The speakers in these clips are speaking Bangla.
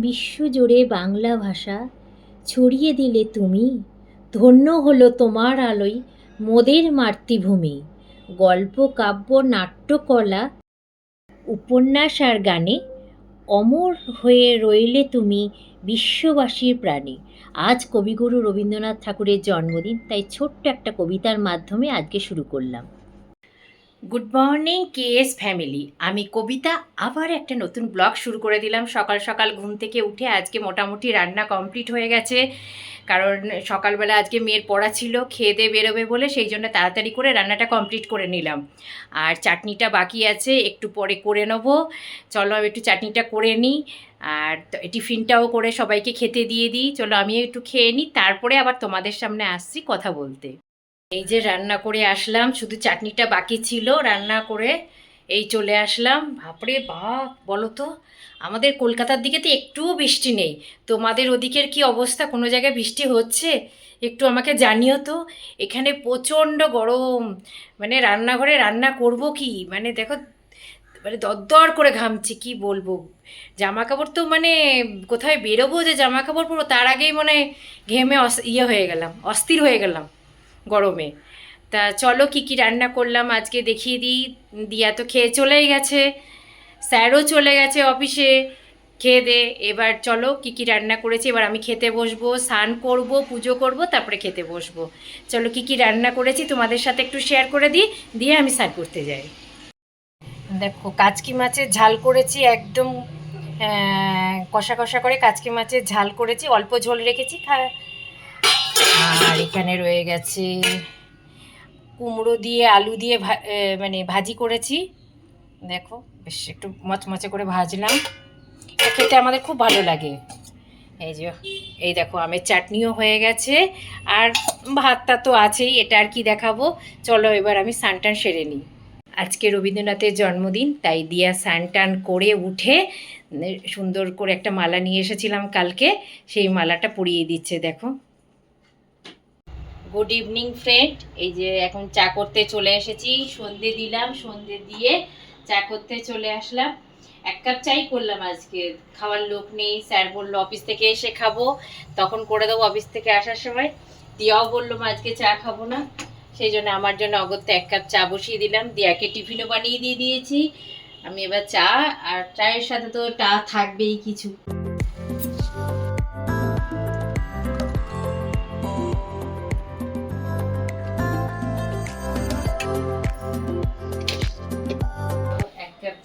বিশ্বজুড়ে বাংলা ভাষা ছড়িয়ে দিলে তুমি। ধন্য হলো তোমার আলোয় মোদের মাতৃভূমি। গল্প, কাব্য নাট্যকলা উপন্যাস আর গানে অমর হয়ে রইলে তুমি বিশ্ববাসীর প্রাণে। আজ কবিগুরু রবীন্দ্রনাথ ঠাকুরের জন্মদিন, তাই ছোট্ট একটা কবিতার মাধ্যমে আজকে শুরু করলাম। Good morning K S family আমি কবিতা, আবার একটা নতুন ব্লগ শুরু করে দিলাম। সকাল সকাল ঘুম থেকে উঠে আজকে মোটামুটি রান্না কমপ্লিট হয়ে গেছে। কারণ সকালবেলা আজকে মেয়ের পড়া ছিল, খেয়ে দিয়ে বেরোবে বলে সেই জন্য তাড়াতাড়ি করে রান্নাটা কমপ্লিট করে নিলাম। আর চাটনিটা বাকি আছে, একটু পরে করে নেব। চলো আমি একটু চাটনিটা করে নিই। আর টিফিনটাও করে সবাইকে খেতে দিয়ে দিই। চলো আমিও একটু খেয়ে নিই। তারপরে আবার তোমাদের সামনে আসছি কথা বলতে। এই যে রান্না করে আসলাম, শুধু চাটনিটা বাকি ছিল, রান্না করে এই চলে আসলাম। বাপরে বাপ, বলো তো, আমাদের কলকাতার দিকে তো একটুও বৃষ্টি নেই। তোমাদের ওদিকের কি অবস্থা? কোনো জায়গায় বৃষ্টি হচ্ছে? একটু আমাকে জানিও তো, এখানে প্রচণ্ড গরম। মানে রান্নাঘরে রান্না করব কি? মানে দেখো মানে দরদর করে ঘামছি, কি বলব? জামা কাপড় তো মানে কোথায় বেরোবো যে জামা কাপড় পরবো, তার আগেই মানে ঘেমে ইয়ে হয়ে গেলাম, অস্থির হয়ে গেলাম। গরমে। তা চলো কি কি রান্না করলাম আজকে দেখিয়ে দিই। দিয়া তো খেয়ে চলেই গেছে। স্যারও চলে গেছে অফিসে। খেয়ে দে, এবার চলো কি কি রান্না করেছি। এবার আমি খেতে বসবো, স্নান করব, পুজো করব, তারপরে খেতে বসবো। চলো কি কি রান্না করেছি তোমাদের সাথে একটু শেয়ার করে দিই, দিয়ে আমি স্নান করতে যাই। দেখো, কাচকি মাছের ঝাল করেছি একদম কষা কষা করে কাচকি মাছের ঝাল করেছি। অল্প ঝোল রেখেছি, খা- আর এখানে রয়ে গেছে কুমড়ো দিয়ে, আলু দিয়ে মানে ভাজি করেছি। দেখো, বেশ একটু মচমচে করে ভাজলাম। এটা খেতে আমাদের খুব ভালো লাগে। এই যে, এই দেখো, আমের চাটনিও হয়ে গেছে। আর ভাতটা তো আছেই, এটা আর কি দেখাবো? চলো এবার আমি সানটান সেরে নিই। আজকে রবীন্দ্রনাথের জন্মদিন, তাই দিয়া সানটান করে উঠে সুন্দর করে একটা মালা নিয়ে এসেছিলাম কালকে। সেই মালাটা পরিয়ে দিচ্ছে, দেখো। গুড ইভিনিং ফ্রেন্ড এই যে এখন চা করতে চলে এসেছি। সন্ধে দিলাম, সন্ধে দিয়ে চা করতে চলে আসলাম। এক কাপ চাই করলাম আজকে। খাওয়ার লোক নেই, স্যার বলল, অফিস থেকে এসে খাব। তখন করে দেবো অফিস থেকে আসার সময়। দিয়াও বলল আজকে চা খাব না। সেই জন্য আমার জন্য অগত্যা এক কাপ চা বসিয়ে দিলাম। দিয়াকে টিফিনও বানিয়ে দিয়ে দিয়েছি। আমি এবার চা, আর চায়ের সাথে তো চা থাকবেই কিছু।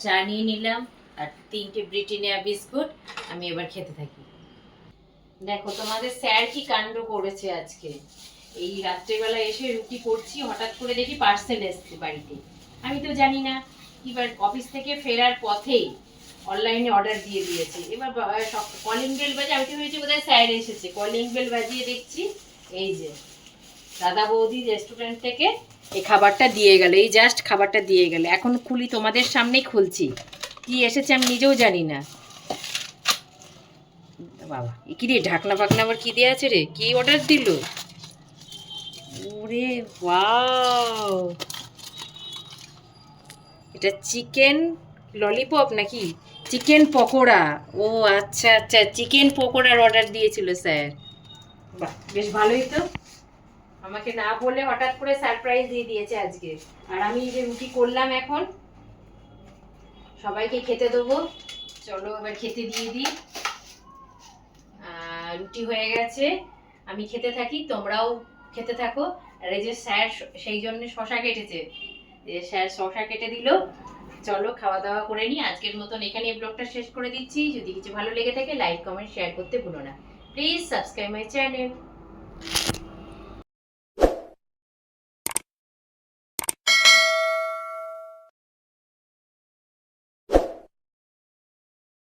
চা নিয়ে নিলাম। আর তিনটে ব্রিটেনিয়া বিস্কুট আমি এবার খেতে থাকি। দেখো, তোমাদের স্যার কি কাণ্ড করেছে আজকে? এই রাত্রেবেলা এসে রুটি করছি, হঠাৎ করে দেখি পার্সেল এসছে বাড়িতে। আমি তো জানি না, এবার অফিস থেকে ফেরার পথেই অনলাইনে অর্ডার দিয়ে দিয়েছে। এবার কলিং বেল বাজে আমি তো ভেবেছি বোধহয় স্যার এসেছে। কলিং বেল বাজিয়ে দেখছি, এই যে। দাদা বৌদি রেস্টুরেন্ট থেকে এই খাবারটা দিয়ে গেল, এই জাস্ট খাবারটা দিয়ে গেল। এখন খুলি তোমাদের সামনেই খুলছি। কি এসেছে আমি নিজেও জানি না। বাবা কি রে, ঢাকনা ফাকনা আবার কি দেওয়া আছে রে? কি অর্ডার দিল? ওরে ওয়াও! এটা চিকেন ললিপপ নাকি? চিকেন পকোড়া। ও আচ্ছা আচ্ছা চিকেন পকোড়ার অর্ডার দিয়েছিল, স্যার। বাহ, বেশ ভালোই তো। আমাকে না বলে হঠাৎ করে সারপ্রাইজ দিয়ে দিয়েছে আজকে। আর আমি যে রুটি করলাম এখন, সবাইকে খেতে দেবো। চলো এবার খেতে দিয়ে দিই। রুটি হয়ে গেছে। আমি খেতে থাকি, তোমরাও খেতে থাকো। আর এই যে স্যার সেই জন্য শশা কেটেছে। যে স্যার শশা কেটে দিল। চলো খাওয়া দাওয়া করে নিই। আজকের মতন এখানে এই ব্লগটা শেষ করে দিচ্ছি। যদি কিছু ভালো লেগে থাকে লাইক কমেন্ট শেয়ার করতে ভুলো না। Please subscribe my channel